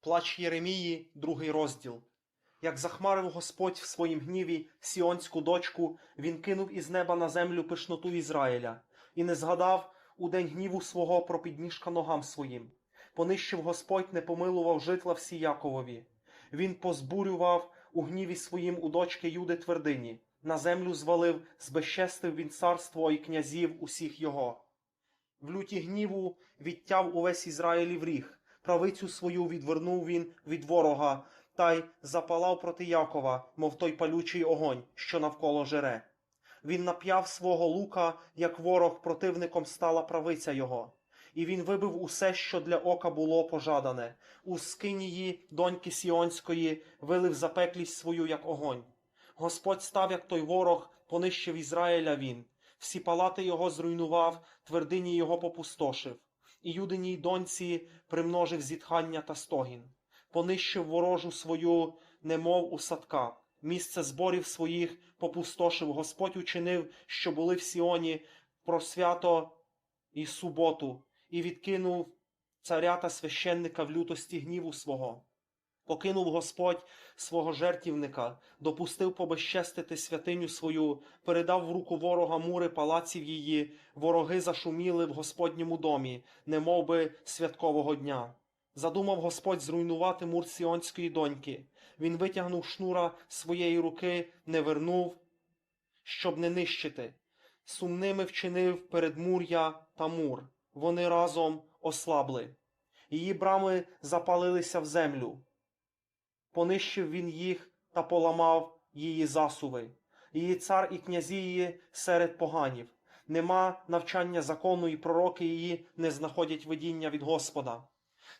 Плач Єремії, другий розділ. Як захмарив Господь в своїм гніві сіонську дочку, він кинув із неба на землю пишноту Ізраїля, і не згадав у день гніву свого про підніжка ногам своїм. Понищив Господь, не помилував житла всі Яковові. Він позбурював у гніві своїм у дочки Юди твердині, на землю звалив, збезчестив він царство і князів усіх його. В люті гніву відтяв увесь Ізраїлів ріг, правицю свою відвернув він від ворога, та й запалав проти Якова, мов той палючий огонь, що навколо жере. Він нап'яв свого лука, як ворог противником стала правиця його. І він вибив усе, що для ока було пожадане. У скинії доньки Сіонської вилив запеклість свою, як огонь. Господь став, як той ворог, понищив Ізраїля він. Всі палати його зруйнував, твердині його попустошив. І юдиній доньці примножив зітхання та стогін. Понищив ворожу свою, немов у садка. Місце зборів своїх попустошив. Господь учинив, що були в Сіоні про свято і суботу, і відкинув царя та священника в лютості гніву свого. Покинув Господь свого жертівника, допустив побезчестити святиню свою, передав в руку ворога мури палаців її, вороги зашуміли в Господньому домі, немов би святкового дня. Задумав Господь зруйнувати мур Сіонської доньки. Він витягнув шнура своєї руки, не вернув, щоб не нищити. Сумними вчинив передмур'я та мур. Вони разом ослабли. Її брами запалилися в землю. Понищив він їх та поламав її засуви. Її цар і князі її серед поганів. Нема навчання закону, і пророки її не знаходять видіння від Господа.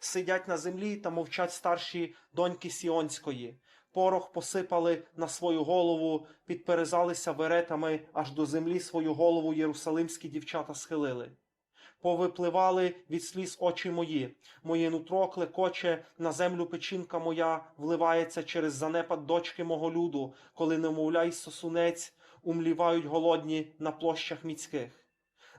Сидять на землі та мовчать старші доньки Сіонської. Порох посипали на свою голову, підперезалися веретами, аж до землі свою голову єрусалимські дівчата схилили. Повипливали від сліз очі мої, моє нутро клекоче, на землю печінка моя вливається через занепад дочки мого люду, коли немовля й сосунець умлівають голодні на площах міцьких.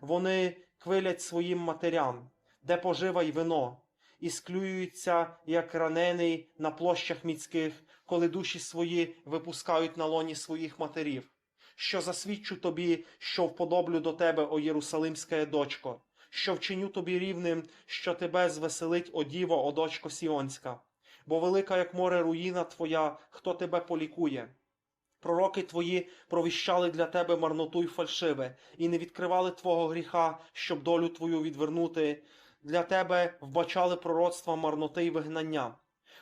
Вони квилять своїм матерям, де пожива й вино, і склюються, як ранений на площах міцьких, коли душі свої випускають на лоні своїх матерів. Що засвідчу тобі, що вподоблю до тебе, о Єрусалимська дочко, що вчиню тобі рівним, що тебе звеселить, о діво, о Сіонська. Бо велика, як море, руїна твоя, хто тебе полікує. Пророки твої провіщали для тебе марноту й фальшиве, і не відкривали твого гріха, щоб долю твою відвернути. Для тебе вбачали пророцтва марноти й вигнання.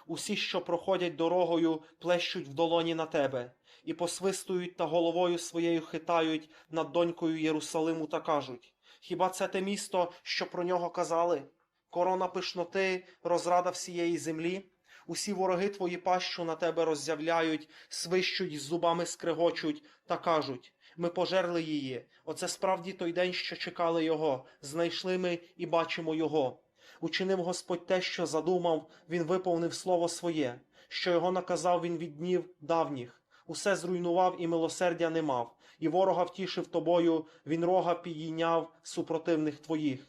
Усі, що проходять дорогою, плещуть в долоні на тебе, і посвистують та головою своєю хитають над донькою Єрусалиму та кажуть: Хіба це те місто, що про нього казали? Корона пишноти, розрада всієї землі? Усі вороги твої пащу на тебе роззявляють, свищуть зубами скрегочуть та кажуть: Ми пожерли її. Оце справді той день, що чекали його. Знайшли ми і бачимо його. Учинив Господь те, що задумав, він виповнив слово своє, що його наказав він від днів давніх. Усе зруйнував і милосердя не мав, і ворога втішив тобою, він рога підійняв супротивних твоїх.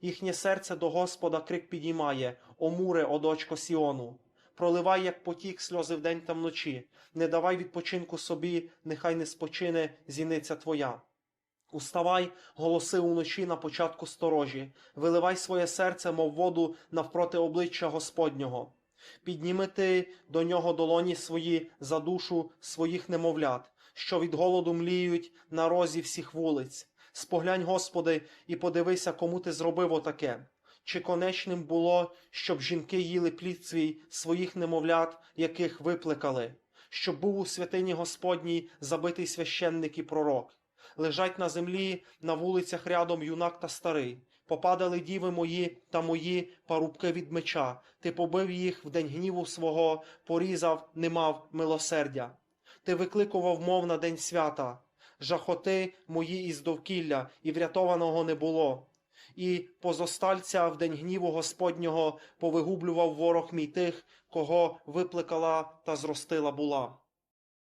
Їхнє серце до Господа крик підіймає, о муре, о дочко Сіону. Проливай, як потік, сльози вдень та вночі, не давай відпочинку собі, нехай не спочине зіниця твоя. Уставай, голоси уночі на початку сторожі, виливай своє серце, мов воду навпроти обличчя Господнього. Підніми ти до нього долоні свої за душу своїх немовлят, що від голоду мліють на розі всіх вулиць. Споглянь, Господи, і подивися, кому ти зробив отаке. Чи конечним було, щоб жінки їли плід свій своїх немовлят, яких виплекали, щоб був у святині Господній забитий священник і пророк. Лежать на землі на вулицях рядом юнак та старий. Попадали діви мої та мої парубки від меча. Ти побив їх в день гніву свого, порізав, не мав милосердя. Ти викликував мов на день свята, жахоти мої із довкілля, і врятованого не було. І позостальця в день гніву Господнього повигублював ворог мій тих, кого виплекала та зростила була.